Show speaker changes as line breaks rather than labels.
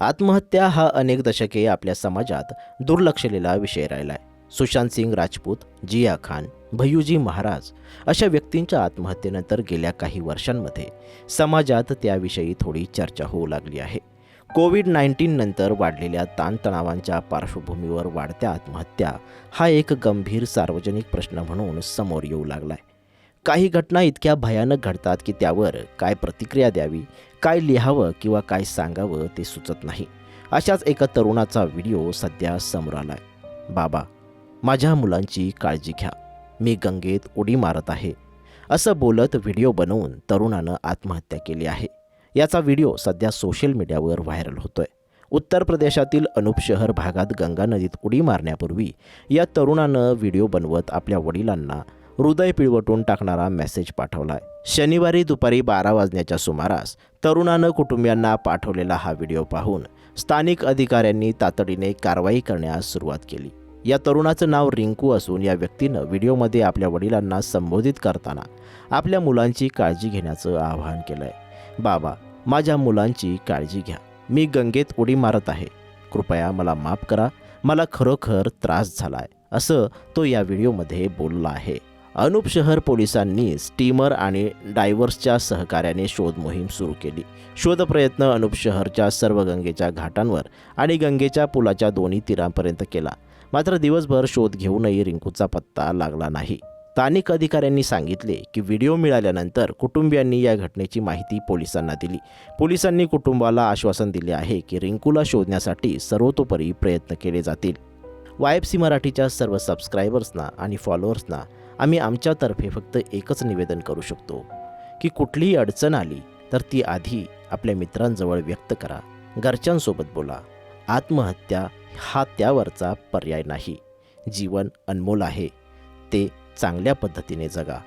आत्महत्या हा अनेक दशके आपल्या समाजात दुर्लक्षलेला विषय राहिला आहे सुशांत सिंग राजपूत जिया खान भैयूजी महाराज अशा व्यक्तींच्या आत्महत्येनंतर गेल्या काही वर्षांमध्ये समाजात त्याविषयी थोडी चर्चा होऊ लागली आहे. कोविड नाईन्टीन नंतर वाढलेल्या ताणतणावांच्या पार्श्वभूमीवर वाढत्या आत्महत्या हा एक गंभीर सार्वजनिक प्रश्न म्हणून समोर येऊ लागलाय. काही घटना इतक्या भयानक घडतात की त्यावर काय प्रतिक्रिया द्यावी काय लिहावं किंवा काय सांगावं ते सुचत नाही. अशाच एका तरुणाचा व्हिडिओ सध्या समोर आलाय. बाबा माझ्या मुलांची काळजी घ्या. मी गंगेत उडी मारत आहे. असं बोलत व्हिडिओ बनवून तरुणानं आत्महत्या केली आहे. याचा व्हिडिओ सध्या सोशल मीडियावर व्हायरल होतोय. उत्तर प्रदेशातील अनुप शहर भागात गंगा नदीत उडी मारण्यापूर्वी या तरुणानं व्हिडिओ बनवत आपल्या वडिलांना हृदय पिळवटून टाकणारा मेसेज पाठवलाय. शनिवारी दुपारी बारा वाजण्याच्या सुमारास तरुणानं कुटुंबियांना पाठवलेला हा व्हिडिओ पाहून स्थानिक अधिकाऱ्यांनी तातडीने कारवाई करण्यास सुरुवात केली. या तरुणाचं नाव रिंकू असून या व्यक्तीनं व्हिडिओमध्ये आपल्या वडिलांना संबोधित करताना आपल्या मुलांची काळजी घेण्याचं आवाहन केलंय. बाबा माझ्या मुलांची काळजी घ्या. मी गंगेत उडी मारत आहे. कृपया मला माफ करा. मला खरोखर त्रास झालाय. असं तो या व्हिडिओमध्ये बोलला आहे. अनुप शहर पोलिसांनी स्टीमर आणि डायव्हर्सच्या सहकार्याने शोध मोहीम सुरू केली. शोधप्रयत्न अनुप शहरच्या सर्व गंगेच्या घाटांवर आणि गंगेच्या पुलाच्या दोन्ही तीरांपर्यंत केला. मात्र दिवसभर शोध घेऊनही रिंकूचा पत्ता लागला नाही. स्थानिक अधिकाऱ्यांनी सांगितले की व्हिडिओ मिळाल्यानंतर कुटुंबियांनी या घटनेची माहिती पोलिसांना दिली. पोलिसांनी कुटुंबाला आश्वासन दिले आहे की रिंकूला शोधण्यासाठी सर्वतोपरी प्रयत्न केले जातील. वाय एफ सी मराठीच्या सर्व सबस्क्रायबर्सना आणि फॉलोअर्सना आम्ही आमच्यातर्फे फक्त एकच निवेदन करू शकतो की कुठलीही अडचण आली तर ती आधी आपल्या मित्रांजवळ व्यक्त करा. घरच्यांसोबत बोला. आत्महत्या हा त्यावरचा पर्याय नाही. जीवन अनमोल आहे. ते चांगल्या पद्धतीने जगा.